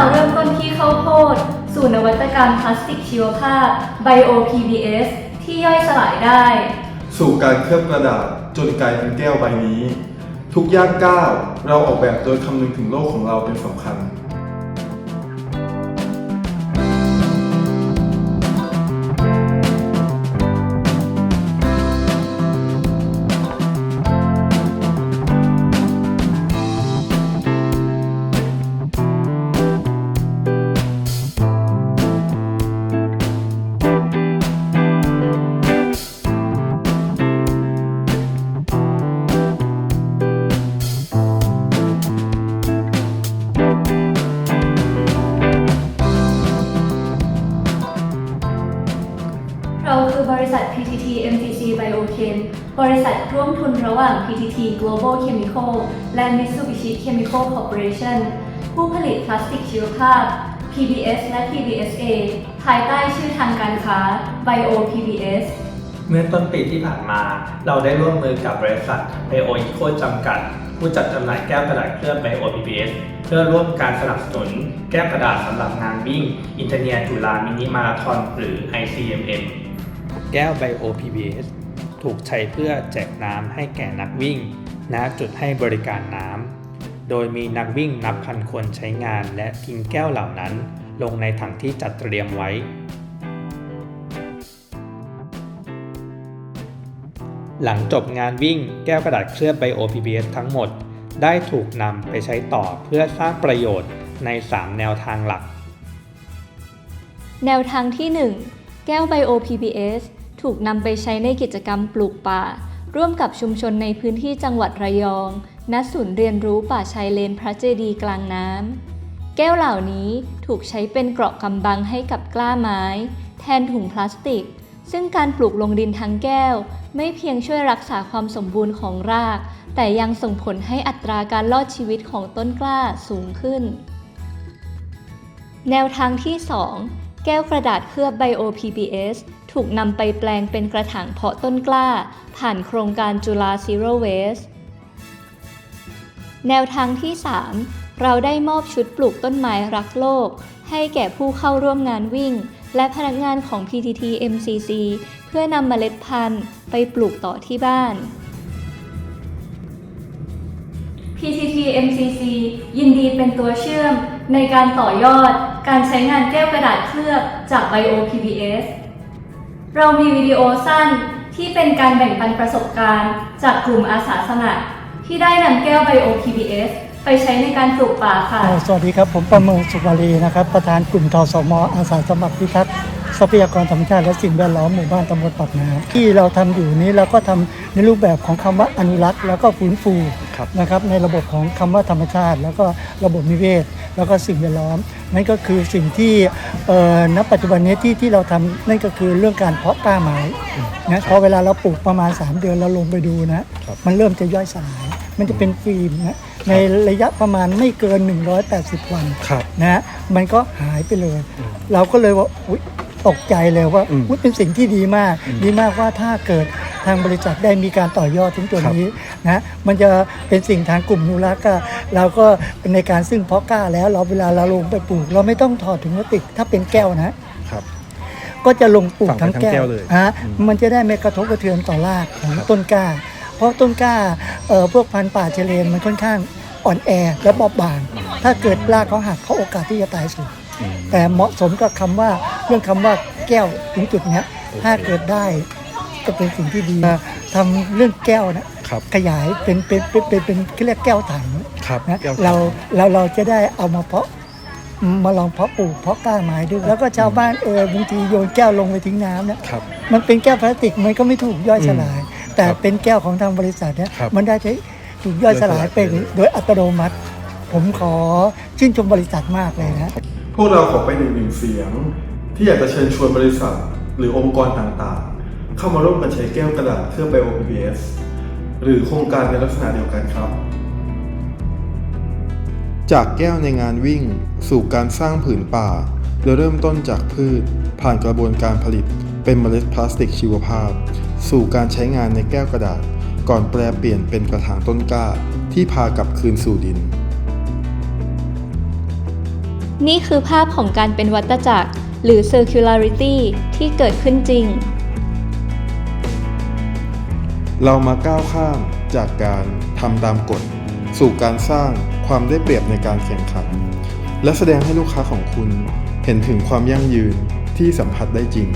ราเริ่มต้นที่ข้าวโพด สู่นวัตกรรมพลาสติกชีวภาพ Bio PBS ที่ย่อยสลายได้ สู่การเคลือบกระดาษจนกลายเป็นแก้วใบนี้ ทุกย่างก้าวเราออกแบบโดยคำนึงถึงโลกของเราเป็นสำคัญ TMCC Biochem บริษัทร่วมทุนระหว่าง PTT Global Chemical และ Mitsubishi Chemical Corporation ผู้ผลิตพลาสติกชีวภาพ PBS และ PBSA ภายใต้ชื่อทางการค้า Bio-PBS เมื่อต้นปีที่ผ่านมา เราได้ร่วมมือกับบริษัท Bio Eco จำกัด ผู้จัดจำหน่ายแก้วกระดาษเคลือบ Bio PBS เพื่อร่วมการสนับสนุนแก้วกระดาษสำหรับงานวิ่งอินเตอร์เนียจุฬามินิมาราธอนหรือ ICMM แก้ว Bio PBS ถูกใช้เพื่อแจกน้ำให้แก่นักวิ่ง ณ จุดให้บริการน้ำ โดยมีนักวิ่งนับพันคนใช้งานและทิ้งแก้วเหล่านั้น ลงในถังที่จัดเตรียมไว้ หลังจบงานวิ่งแก้วกระดาษเคลือบไบโอ PBS ทั้งหมด ได้ถูกนำไปใช้ต่อเพื่อสร้างประโยชน์ใน 3 แนวทางหลัก แนวทางที่ 1 แก้ว Bio PBS ถูกนำไปใช้ในกิจกรรมปลูกป่า ร่วมกับชุมชนในพื้นที่จังหวัดระยอง ณ ศูนย์เรียนรู้ป่าชายเลนพระเจดีย์กลางน้ำ แก้วเหล่านี้ถูกใช้เป็นเกราะกำบังให้กับกล้าไม้ แทนถุงพลาสติก ซึ่งการปลูกลงดินทั้งแก้ว ไม่เพียงช่วยรักษาความสมบูรณ์ของราก แต่ยังส่งผลให้อัตราการรอดชีวิตของต้นกล้าสูงขึ้น แนวทางที่ 2 แก้วกระดาษเคลือบ Bio PBS ถูกนำไปแปลงเป็นกระถางเพาะต้นกล้า ผ่านโครงการจุฬา Zero Waste แนวทางที่ 3 เราได้มอบชุดปลูกต้นไม้รักโลก ให้แก่ผู้เข้าร่วมงานวิ่ง และพนักงานของ PTT MCC เพื่อนำเมล็ดพันธุ์ไปปลูกต่อที่บ้าน PTT MCC ยินดีเป็นตัวเชื่อมในการต่อยอดการใช้งานแก้วกระดาษเคลือบจาก Bio PBS เรามีวิดีโอสั้นที่เป็นการแบ่งปันประสบการณ์ จากกลุ่มอาสาสมัคร ที่ได้นำแก้ว Bio PBS ไปใช้ในการปลูกป่าค่ะเอ่อสวัสดีครับ ผมประเมินสุวารีนะครับ ประธานกลุ่มทสมอาสาสมัครพิทักษ์ทรัพยากรธรรมชาติและสิ่งแวดล้อมหมู่บ้านตำบลปากน้ำที่เราทำอยู่นี้เราก็ทำในรูปแบบของคำว่าอนุรักษ์ แล้วก็ฟื้นฟูนะครับในระบบของคำว่าธรรมชาติ แล้วก็ระบบนิเวศ แล้วก็สิ่งแวดล้อม นั่นก็คือสิ่งที่เอ่อณปัจจุบันนี้ที่ที่เราทำนั่นก็คือเรื่องการเพาะกล้าไม้นะพอเวลาเราปลูกประมาณ 3 เดือนเราลงไปดูนะ มันเริ่มจะย่อยสลายมันจะเป็นฟิล์มนะในระยะประมาณไม่เกิน 180 วันครับนะฮะมันก็หายไปเลย เราก็เลยว่าอุ๊ยตกใจเลยว่าอืมอุ๊ยเป็นสิ่งที่ดีมาก ดีมากว่าถ้าเกิด ทางบริษัทได้มีการต่อยอดถึงตัวครับนี้นะมันจะเป็นสิ่งทางกลุ่มนุรักษ์ก็เราก็เป็นในการซึ่งเพาะกล้าแล้วเราเวลาเราลงไปปลูก เราไม่ต้องถอดถุงพลาสติกถ้าเป็นแก้วนะครับก็จะลงปลูกฝังทั้งทั้งแก้แก้ววเลยฮะมันจะได้ไม่กระทบกระเทือนต่อรากของต้นกล้า เพราะต้นกล้าเอ่อพวกพันธุ์ป่าเชเลนมันค่อนข้างอ่อนแอและบอบบาง ถ้าเกิดรากเขาหักเขาโอกาสที่จะตายสูงแต่เหมาะสมกับคำว่าเรื่องคำว่าแก้วถึงจุดเนี้ยถ้าเกิดได้ ก็เป็นสิ่งที่ดีทำเรื่องแก้วนะครับขยายเป็นเป็นเป็นเป็นเป็นเขาเรียกแก้วถังครับนะแก้วเราเราเราจะได้เอามาเพาะมาลองเพาะปลูกเพาะกล้าไม้ด้วยแล้วก็ชาวบ้านเออบางทีโยนแก้วลงไปทิ้งน้ำเนี่ยครับมันเป็นแก้วพลาสติกมันก็ไม่ถูกย่อยสลาย แต่ครับเป็นแก้วของทางบริษัทเนี่ยครับมันได้ใช้ถูกย่อยสลายไปย่อยสลายไปเลยโดยอัตโนมัติ ผมขอชื่นชมบริษัทมากเลยนะพวกเราขอไปหนึ่งหนึ่งเสียง ที่อยากจะเชิญชวนบริษัท หรือองค์กรต่างๆ เข้ามาร่วมกันใช้แก้วกระดาษเคลือบ Bio PBS หรือโครงการในลักษณะเดียวกันครับ จากแก้วในงานวิ่ง สู่การสร้างผืนป่าโดยเริ่มต้นจากพืช ผ่านกระบวนการผลิต เป็นเมล็ดพลาสติกชีวภาพ สู่การใช้งานในแก้วกระดาษ ก่อนแปลเปลี่ยนเป็นกระถางต้นกล้า ที่พากลับคืนสู่ดิน นี่คือภาพของการเป็นวัตจักร หรือ circularity ที่เกิดขึ้นจริง เรามาก้าวข้ามจากการทำตามกฎ สู่การสร้างความได้เปรียบในการแข่งขัน และแสดงให้ลูกค้าของคุณเห็นถึงความยั่งยืนที่สัมผัสได้จริง